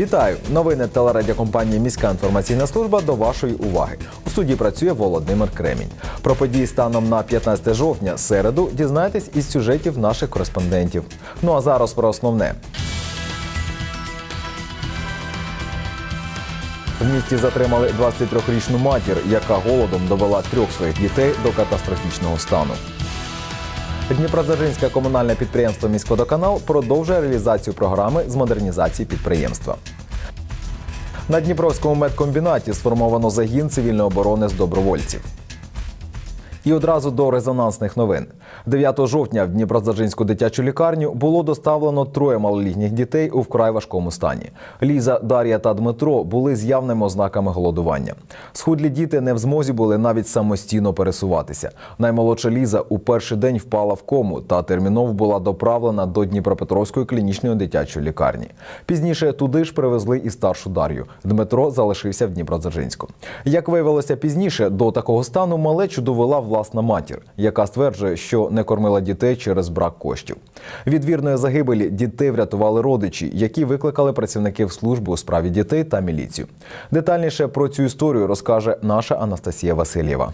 Вітаю! Новини телерадіокомпанії Міська інформаційна служба до вашої уваги. У суді працює Володимир Кремінь. Про події станом на 15 жовтня середу дізнаєтесь із сюжетів наших кореспондентів. Ну а зараз про основне. В місті затримали 23-річну матір, яка голодом довела трьох своїх дітей до катастрофічного стану. Дніпродзержинське комунальне підприємство Міськводоканал продовжує реалізацію програми з модернізації підприємства. На Дніпровському медкомбінаті сформовано загін цивільної оборони з добровольців. І одразу до резонансних новин. 9 жовтня в Дніпродзержинську дитячу лікарню було доставлено троє малолітніх дітей у вкрай важкому стані. Ліза, Дар'я та Дмитро були з явними ознаками голодування. Схудлі діти не в змозі були навіть самостійно пересуватися. Наймолодша Ліза у перший день впала в кому та терміново була доправлена до Дніпропетровської клінічної дитячої лікарні. Пізніше туди ж привезли і старшу Дар'ю. Дмитро залишився в Дніпродзержинську. Як виявилося пізніше, до такого стану малечу довела власна матір, яка стверджує, що не кормила дітей через брак коштів. Від вірної загибелі дітей врятували родичі, які викликали працівників служби у справі дітей та міліцію. Детальніше про цю історію розкаже наша Анастасія Васильєва.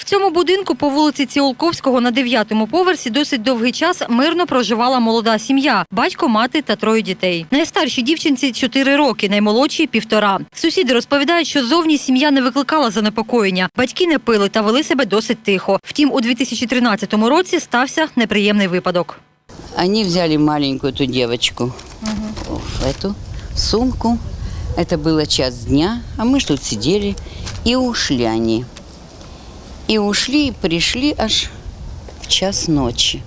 В цьому будинку по вулиці Ціолковського на дев'ятому поверсі досить довгий час мирно проживала молода сім'я, батько, мати та троє дітей. Найстаршій дівчинці 4 роки, наймолодшій – півтора. Сусіди розповідають, що зовні сім'я не викликала занепокоєння. Батьки не пили та вели себе досить тихо. Втім, у 2013 році стався неприємний випадок. Они взяли маленькую эту девочку в эту сумку. Это было час дня, а мы ж тут сидели. И ушли они. И ушли, и пришли аж в час ночи.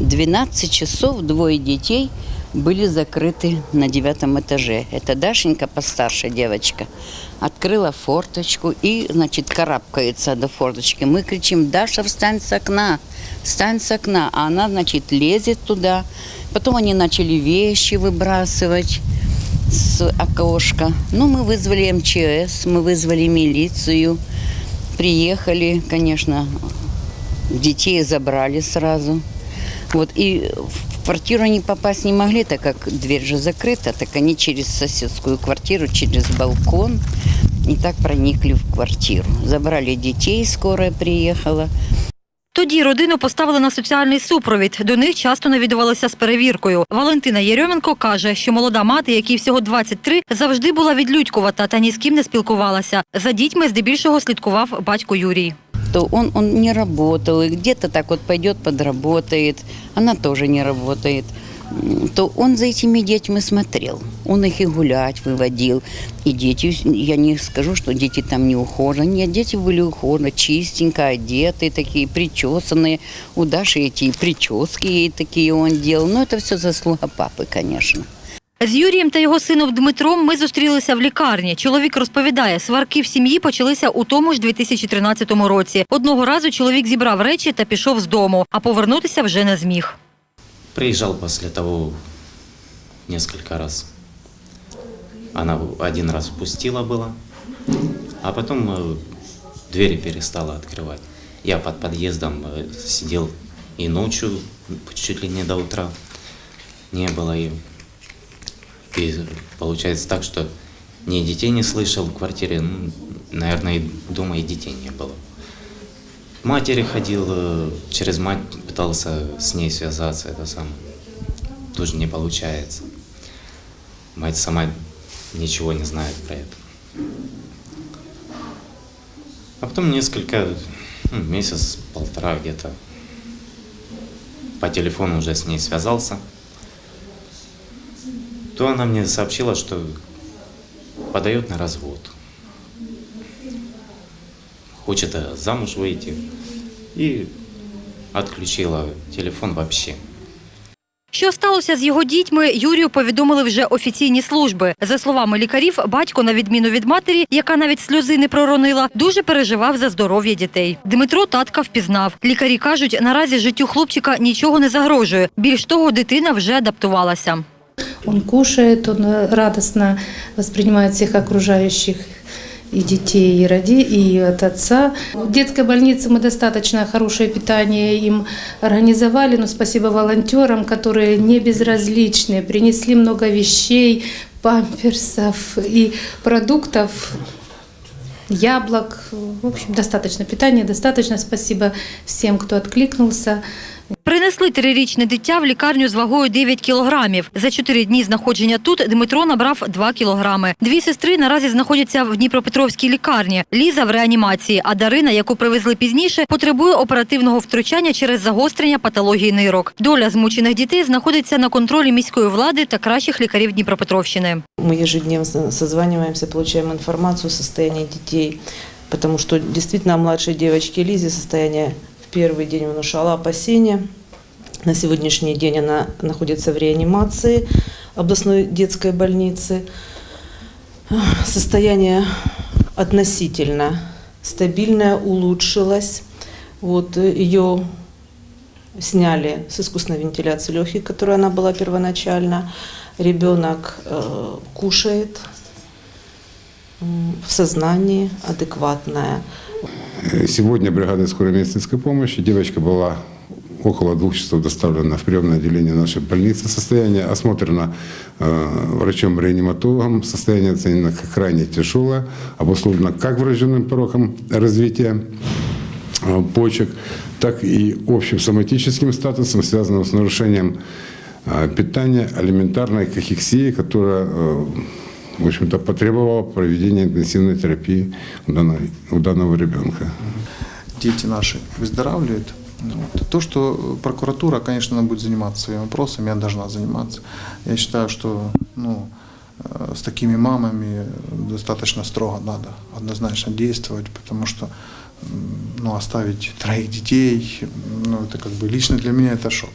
12 часов двое детей были закрыты на девятом этаже. Это Дашенька, постарше девочка, открыла форточку и, значит, карабкается до форточки. Мы кричим, Даша, встань с окна, встань с окна. А она, значит, лезет туда. Потом они начали вещи выбрасывать с окошка. Ну, мы вызвали МЧС, мы вызвали милицию. Приехали, конечно, детей забрали сразу. Вот, и в квартиру они попасть не могли, так как дверь же закрыта, так они через соседскую квартиру, через балкон и так проникли в квартиру. Забрали детей, скорая приехала. Тоді родину поставили на соціальний супровід. До них часто навідувалися з перевіркою. Валентина Єрьоменко каже, що молода мати, якій всього 23, завжди була відлюдькувата та ні з ким не спілкувалася. За дітьми здебільшого слідкував батько Юрій. То он, он не работал, и где-то так вот пойдет, подработает, она тоже не работает. То он за этими детьми смотрел. Он их и гулять выводил. И дети, я не скажу, что дети там не ухожены. Нет, дети были ухожены, чистенько одетые такие, причесанные. У Даши эти прически ей такие он делал. Но это все заслуга папы, конечно. З Юрієм та його сином Дмитром ми зустрілися в лікарні. Чоловік розповідає, сварки в сім'ї почалися у тому ж 2013 році. Одного разу чоловік зібрав речі та пішов з дому, а повернутися вже не зміг. Приезжал после того несколько раз. Она один раз впустила было, а потом э, двери перестала открывать. Я под подъездом э, сидел и ночью, чуть ли не до утра. Не было ее. И получается так, что ни детей не слышал в квартире, ну, наверное, дома и детей не было. Матери ходил, э, через мать пытался с ней связаться, это сам тоже не получается. Мать сама ничего не знает про это. А потом несколько, ну, месяц, полтора где-то по телефону уже с ней связался. То она мне сообщила, что подает на развод. Хочет э, замуж выйти. И отключила телефон вообще. Сталося з його дітьми, Юрію повідомили вже офіційні служби. За словами лікарів, батько, на відміну від матері, яка навіть сльози не проронила, дуже переживав за здоров'я дітей. Дмитро татка впізнав. Лікарі кажуть, наразі життю хлопчика нічого не загрожує. Більш того, дитина вже адаптувалася. Он кушает, он радостно воспринимает всех окружающих и детей, и роди, и от отца. В детской больнице мы достаточно хорошее питание им организовали, но спасибо волонтерам, которые не безразличны, принесли много вещей, памперсов и продуктов, яблок. В общем, достаточно питания, достаточно. Спасибо всем, кто откликнулся. Принесли трирічне дитя в лікарню з вагою 9 кілограмів. За чотири дні знаходження тут Дмитро набрав 2 кілограми. Дві сестри наразі знаходяться в Дніпропетровській лікарні. Ліза в реанімації, а Дарина, яку привезли пізніше, потребує оперативного втручання через загострення патології нирок. Доля змучених дітей знаходиться на контролі міської влади та кращих лікарів Дніпропетровщини. Мы ежедневно созваниваемся, получаем информацию о состоянии детей, потому что действительно младшей девочке Лизе состояние первый день внушало опасения. На сегодняшний день она находится в реанимации областной детской больницы. Состояние относительно стабильное, улучшилось. Вот э, ее сняли с искусственной вентиляции легких, которая она была первоначально. Ребенок э, кушает в сознании, адекватная. Сегодня бригада скорой медицинской помощи. Девочка была около двух часов доставлена в приемное отделение нашей больницы. Состояние осмотрено э, врачом-реаниматологом. Состояние оценено как крайне тяжелое, обусловлено как врожденным пороком развития э, почек, так и общим соматическим статусом, связанным с нарушением э, питания, алиментарной кахексии, которая э, в общем-то, потребовала проведения интенсивной терапии у данного, у данного ребенка. дети наши выздоравливают. Ну, Вот. То, что прокуратура, конечно, она будет заниматься своими вопросами, она должна заниматься. Я считаю, что ну, э, с такими мамами достаточно строго надо однозначно действовать, потому что ну, оставить троих детей, ну, это как бы лично для меня это шок.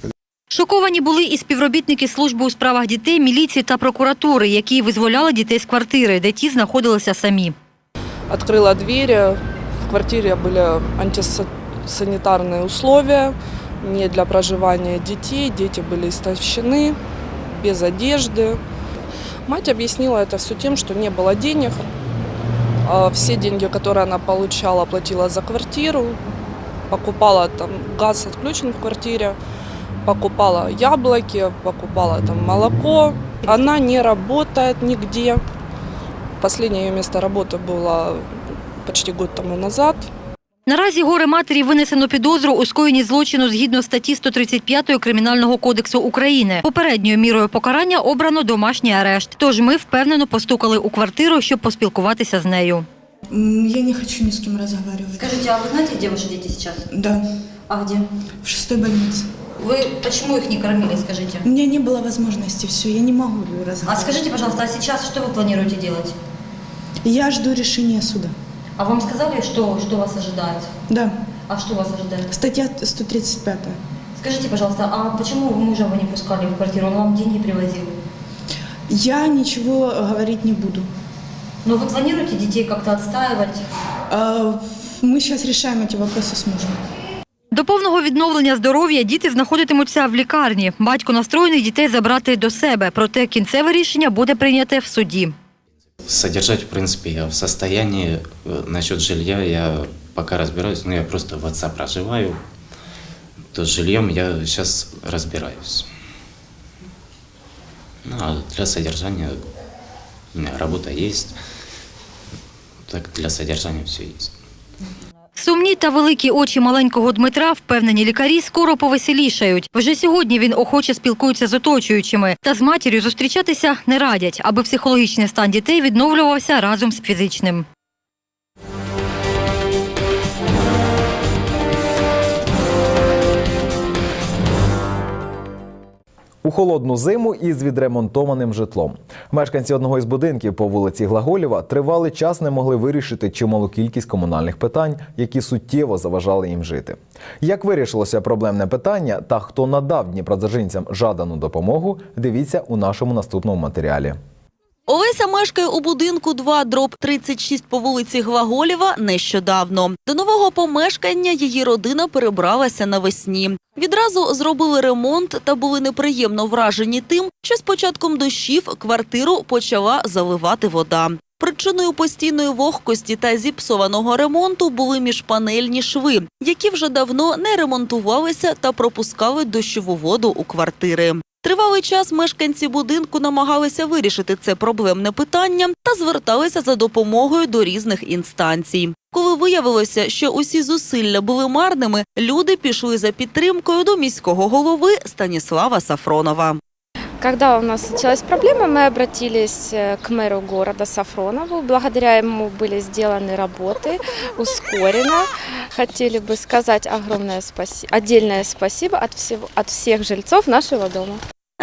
Шоковані були і співробітники служби у справах дітей, міліції та прокуратури, які визволяли дітей з квартири, де ті знаходилися самі. открыла двери. В квартире были антисанитарные условия, не для проживания детей. Дети были истощены, без одежды. Мать объяснила это все тем, что не было денег. А Все деньги, которые она получала, платила за квартиру, покупала там газ отключен в квартире, покупала яблоки, покупала там молоко. Она не работает нигде. Последнее ее место работы было почти год тому назад. Наразі горе матері винесено підозру у скоєнні злочину згідно статті 135 Кримінального кодексу України. Попередньою мірою покарання обрано домашній арешт. Тож ми впевнено постукали у квартиру, щоб поспілкуватися з нею. Я не хочу ни с кем разговаривать. Скажіть, а ви знаєте, де ваші діти зараз? Да, А де? в шестой больнице. Ви чому їх не кормили, скажіть? У меня не было возможности, все, я не могу разговаривать. пожалуйста, а зараз що ви плануєте робити? Я жду решения суда. А вам сказали, що, що вас ожидає? Да, А що вас ожидає? статья 135. Скажите, пожалуйста, а почему вы мужа вы не пускали в квартиру? Он вам деньги привозил. Я ничего говорить не буду. Но вы планируете детей как-то отстаивать? А, Мы сейчас решаем эти вопросы с мужем. До повного відновлення здоров'я діти знаходитимуться в лікарні. Батько настроєний дітей забрати до себе, проте кінцеве рішення буде прийняте в суді. Содержать, в принципе, я в состоянии. Э, Насчет жилья я пока разбираюсь, но я просто в отца проживаю. То с жильем я сейчас разбираюсь. Ну, а для содержания у меня работа есть. Так для содержания все есть. Сумні та великі очі маленького Дмитра, впевнені лікарі, скоро повеселішають. Вже сьогодні він охоче спілкується з оточуючими. Та з матір'ю зустрічатися не радять, аби психологічний стан дітей відновлювався разом з фізичним. У холодну зиму із відремонтованим житлом. Мешканці одного із будинків по вулиці Глаголєва тривалий час не могли вирішити чималу кількість комунальних питань, які суттєво заважали їм жити. Як вирішилося проблемне питання та хто надав дніпродзержинцям жадану допомогу, дивіться у нашому наступному матеріалі. Олеся мешкає у будинку 2 дроб 36 по вулиці Глаголєва нещодавно. До нового помешкання її родина перебралася навесні. Відразу зробили ремонт та були неприємно вражені тим, що з початком дощів квартиру почала заливати вода. Причиною постійної вогкості та зіпсованого ремонту були міжпанельні шви, які вже давно не ремонтувалися та пропускали дощову воду у квартири. Тривалий час мешканці будинку намагалися вирішити це проблемне питання та зверталися за допомогою до різних інстанцій. Коли виявилося, що усі зусилля були марними, люди пішли за підтримкою до міського голови Станіслава Сафронова. Когда у нас началась проблема, мы обратились э, к мэру города Сафронову. Благодаря ему были сделаны работы ускоренно. Хотели бы сказать огромное спасибо, отдельное спасибо от, всего, от всех жильцов нашего дома.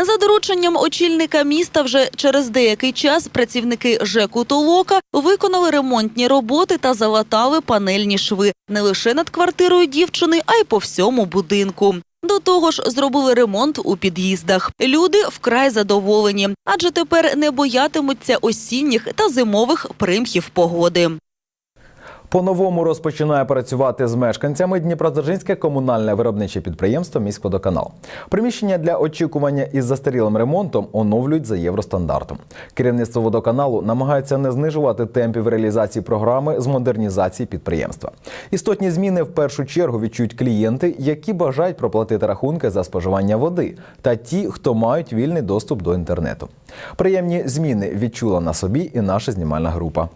За дорученням очільника міста вже через деякий час працівники ЖЕКу Толока виконали ремонтні роботи та залатали панельні шви не лише над квартирою дівчини, а й по всьому будинку. До того ж, зробили ремонт у під'їздах. Люди вкрай задоволені, адже тепер не боятимуться осінніх та зимових примхів погоди. По-новому розпочинає працювати з мешканцями Дніпродзержинське комунальне виробниче підприємство Міськводоканал. Приміщення для очікування із застарілим ремонтом оновлюють за євростандартом. Керівництво водоканалу намагається не знижувати темпів реалізації програми з модернізації підприємства. Істотні зміни в першу чергу відчують клієнти, які бажають проплатити рахунки за споживання води, та ті, хто мають вільний доступ до інтернету. Приємні зміни відчула на собі і наша знімальна група.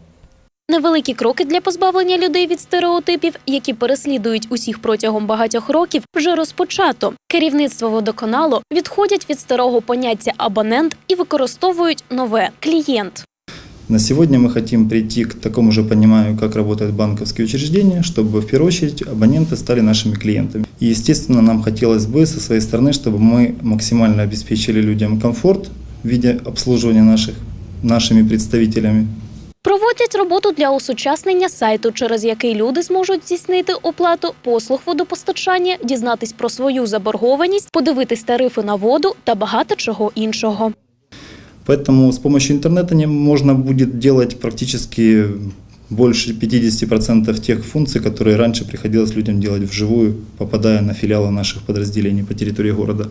Невеликі кроки для позбавлення людей від стереотипів, які переслідують усіх протягом багатьох років, вже розпочато. Керівництво водоканалу відходять від старого поняття абонент і використовують нове клієнт. На сегодня мы хотим прийти к такому же пониманию, как работают банковские учреждения, чтобы в первую очередь абоненты стали нашими клиентами. И, естественно, нам хотелось бы со своей стороны, чтобы мы максимально обеспечили людям комфорт в виде обслуживания наших, нашими представителями Проводять роботу для осучаснення сайту, через який люди зможуть здійснити оплату послуг водопостачання, дізнатись про свою заборгованість, подивитись тарифи на воду та багато чого іншого. Поэтому с помощью интернета не- можно будет делать практически больше 50% тех функций, которые раньше приходилось людям делать вживую, попадая на филиалы наших подразделений по территории города.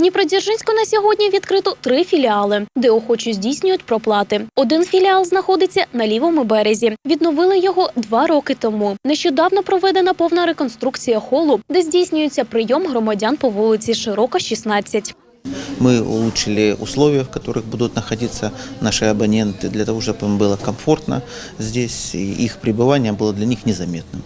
В Дніпродзержинську на сьогодні відкрито три філіали, де охочі здійснюють проплати. Один філіал знаходиться на лівому березі. Відновили його два роки тому. Нещодавно проведена повна реконструкція холу, де здійснюється прийом громадян по вулиці Широка, 16. Мы улучшили условия, в которых будут находиться наши абоненты, для того, чтобы им было комфортно здесь, и их пребывание было для них незаметным.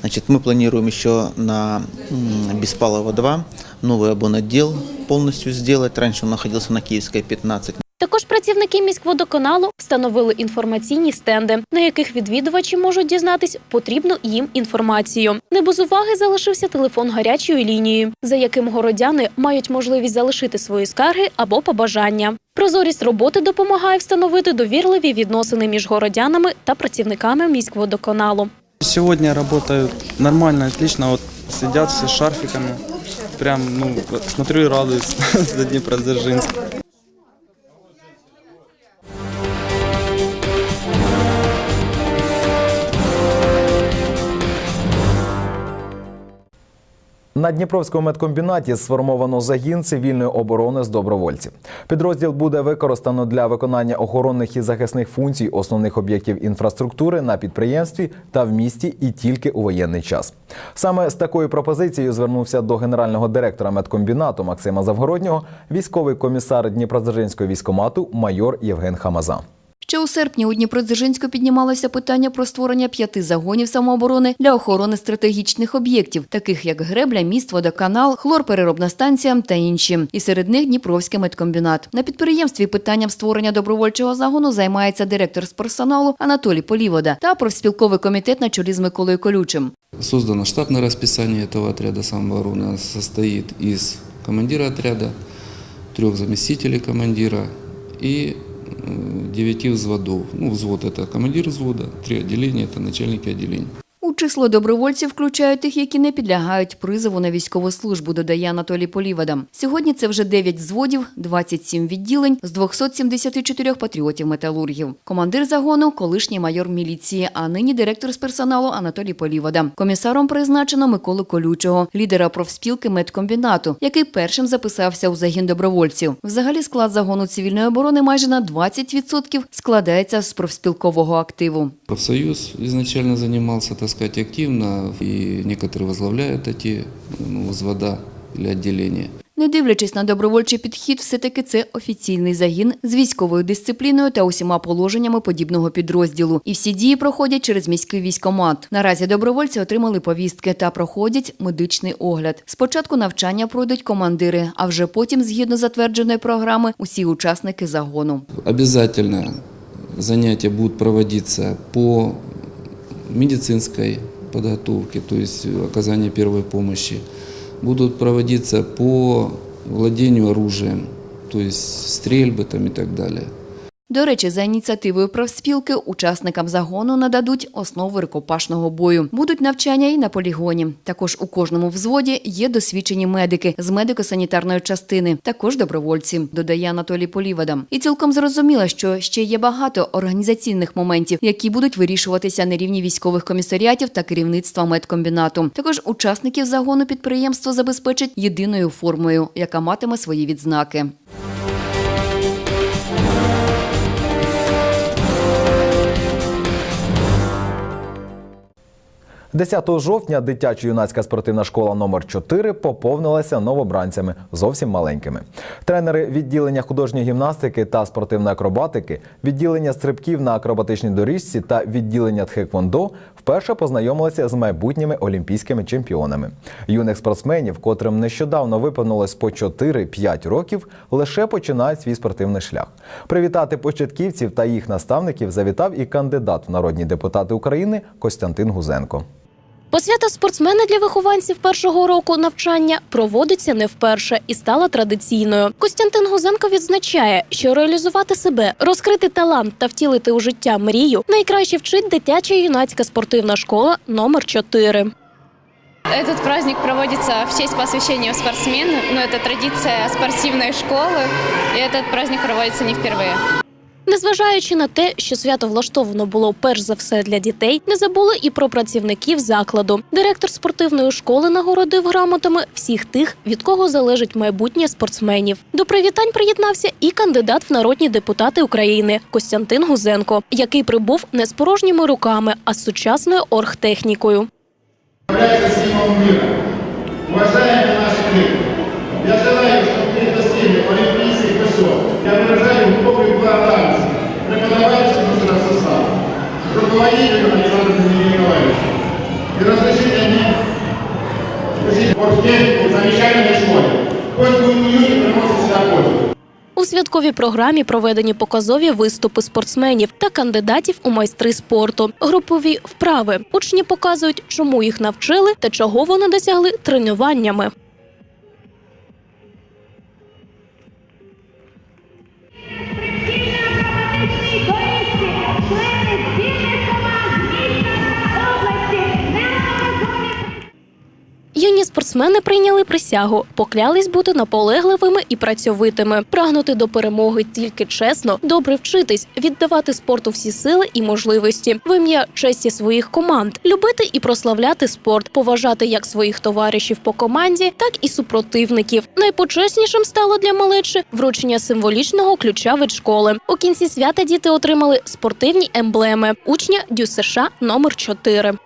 Значит, мы планируем еще на м, Беспалова 2 новый абонотдел полностью сделать. Раньше он находился на Киевской 15. Також працівники міськводоканалу встановили інформаційні стенди, на яких відвідувачі можуть дізнатись потрібну їм інформацію. Не без уваги залишився телефон гарячої лінії, за яким городяни мають можливість залишити свої скарги або побажання. Прозорість роботи допомагає встановити довірливі відносини між городянами та працівниками міськводоканалу. Сегодня работают нормально, отлично. Вот сидят все с шарфиками. Прям, ну, смотрю и радуюсь за Днепродзержинск. На Дніпровському медкомбінаті сформовано загін цивільної оборони з добровольців. Підрозділ буде використано для виконання охоронних і захисних функцій основних об'єктів інфраструктури на підприємстві та в місті і тільки у воєнний час. Саме з такою пропозицією звернувся до генерального директора медкомбінату Максима Завгороднього військовий комісар Дніпродзержинського військомату майор Євген Хамаза. Ще у серпні у Дніпродзержинську піднімалося питання про створення п'яти загонів самооборони для охорони стратегічних об'єктів, таких як гребля, міст, водоканал, хлорпереробна станція та інші. І серед них Дніпровський медкомбінат. На підприємстві питанням створення добровольчого загону займається директор з персоналу Анатолій Полівода та профспілковий комітет на чолі з Миколою Колючим. Создано штатне розписання цього отряду самооборони. Состоїть із командира отряду, трьох заместителей командира і 9 взводов. Ну, взвод – это командир взвода, три отделения – это начальники отделений. У число добровольців включають тих, які не підлягають призову на військову службу, додає Анатолій Полівода. Сьогодні це вже 9 взводів, 27 відділень з 274 патріотів-металургів. Командир загону – колишній майор міліції, а нині директор з персоналу Анатолій Полівода. Комісаром призначено Миколу Колючого, лідера профспілки медкомбінату, який першим записався у загін добровольців. Взагалі склад загону цивільної оборони майже на 20% складається з профспілкового активу. Профсоюз изначально занимался, так сказать, активно, и некоторые возглавляют эти ну, взвода или отделения. Не дивлячись на добровольчий підхід, все-таки це офіційний загін з військовою дисципліною та усіма положеннями подібного підрозділу. І всі дії проходять через міський військомат. Наразі добровольці отримали повістки та проходять медичний огляд. Спочатку навчання пройдуть командири, а вже потім, згідно затвердженої програми, усі учасники загону. Обязательно занятия будут проводиться по медицинской подготовки, то есть оказания первой помощи. Будут проводиться по владению оружием, то есть стрельбы там и так далее. До речі, за ініціативою профспілки учасникам загону нададуть основи рукопашного бою. Будуть навчання і на полігоні. Також у кожному взводі є досвідчені медики з медико-санітарної частини, також добровольці, додає Анатолій Полівода. І цілком зрозуміло, що ще є багато організаційних моментів, які будуть вирішуватися на рівні військових комісаріатів та керівництва медкомбінату. Також учасників загону підприємство забезпечить єдиною формою, яка матиме свої відзнаки. 10 жовтня дитячо-юнацька спортивна школа номер 4 поповнилася новобранцями зовсім маленькими. Тренери відділення художньої гімнастики та спортивної акробатики, відділення стрибків на акробатичній доріжці та відділення тхеквондо вперше познайомилися з майбутніми олімпійськими чемпіонами. Юних спортсменів, котрим нещодавно виповнилось по 4-5 років, лише починають свій спортивний шлях. Привітати початківців та їх наставників завітав і кандидат в народні депутати України Костянтин Гузенко. Посвята спортсмена для вихованців першого року навчання проводиться не вперше і стала традиційною. Костянтин Гузенко відзначає, що реалізувати себе, розкрити талант та втілити у життя мрію найкраще вчить дитяча юнацька спортивна школа номер 4 Этот праздник проводится в честь посвящения спортсмену, но это традиция спортивной школы, и этот праздник проводится не впервые. Незважаючи на те, що свято влаштовано було перш за все для дітей, не забули і про працівників закладу. Директор спортивної школи нагородив грамотами всіх тих, від кого залежить майбутнє спортсменів. До привітань приєднався і кандидат в народні депутати України Костянтин Гузенко, який прибув не з порожніми руками, а з сучасною оргтехнікою. Уважаемые наши руководителю Александру Николаевичу. И разрешите мне учить оргтехнику в замечательной школе. Пусть будет уют приносит всегда пользу. У святковій програмі проведені показові виступи спортсменів та кандидатів у майстри спорту, групові вправи. Учні показують, чому їх навчили та чого вони досягли тренуваннями. Спортсмени прийняли присягу, поклялись бути наполегливими і працьовитими, прагнути до перемоги тільки чесно, добре вчитись, віддавати спорту всі сили і можливості, в ім'я честі своїх команд, любити і прославляти спорт, поважати як своїх товаришів по команді, так і супротивників. Найпочеснішим стало для малечі вручення символічного ключа від школи. У кінці свята діти отримали спортивні емблеми учня ДЮСШ номер 4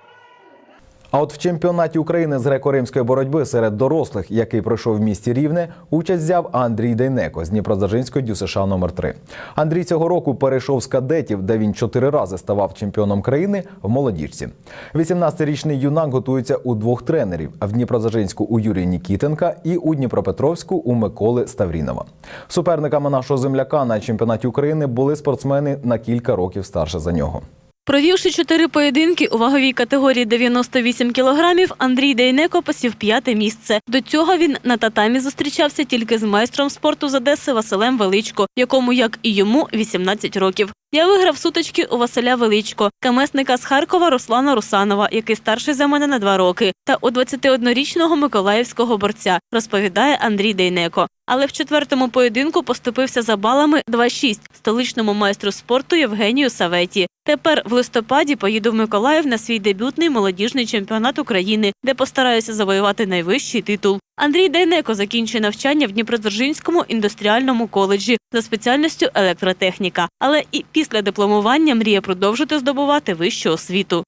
А от в чемпіонаті України з греко-римської боротьби серед дорослих, який пройшов в місті Рівне, участь взяв Андрій Дейнеко з Дніпродзержинської ДЮСШ номер 3 Андрій цього року перейшов з кадетів, де він чотири рази ставав чемпіоном країни в молодіжці. 18-річний юнак готується у двох тренерів: в Дніпродзержинську у Юрія Нікітенка і у Дніпропетровську у Миколи Ставрінова. Суперниками нашого земляка на чемпіонаті України були спортсмени на кілька років старше за нього. Провівши чотири поєдинки у ваговій категорії 98 кілограмів, Андрій Дейнеко посів п'яте місце. До цього він на татамі зустрічався тільки з майстром спорту з Одеси Василем Величко, якому, як і йому, 18 років. Я виграв сутички у Василя Величко, камесника з Харкова Руслана Русанова, який старший за мене на два роки, та у 21-річного миколаївського борця, розповідає Андрій Дейнеко. Але в четвертому поєдинку поступився за балами 2-6 столичному майстру спорту Євгенію Саветі. Тепер в листопаді поїду в Миколаїв на свій дебютний молодіжний чемпіонат України, де постараюся завоювати найвищий титул. Андрій Дейнеко закінчує навчання в Дніпродзержинському індустріальному коледжі за спеціальністю електротехніка, але і після дипломування мріє продовжити здобувати вищу освіту.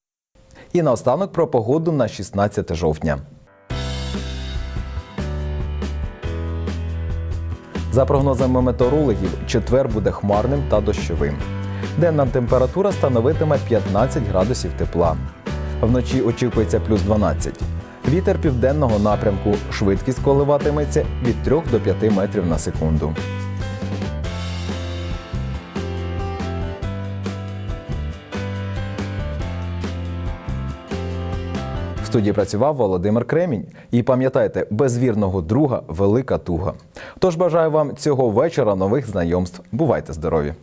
І наостанок про погоду на 16 жовтня. За прогнозами метеорологів, четвер буде хмарним та дощовим. Денна температура становитиме 15 градусів тепла. Вночі очікується плюс 12. Вітер південного напрямку. Швидкість коливатиметься від 3 до 5 метрів на секунду. В студії працював Володимир Кремінь. І пам'ятайте, без вірного друга велика туга. Тож бажаю вам цього вечора нових знайомств. Бувайте здорові!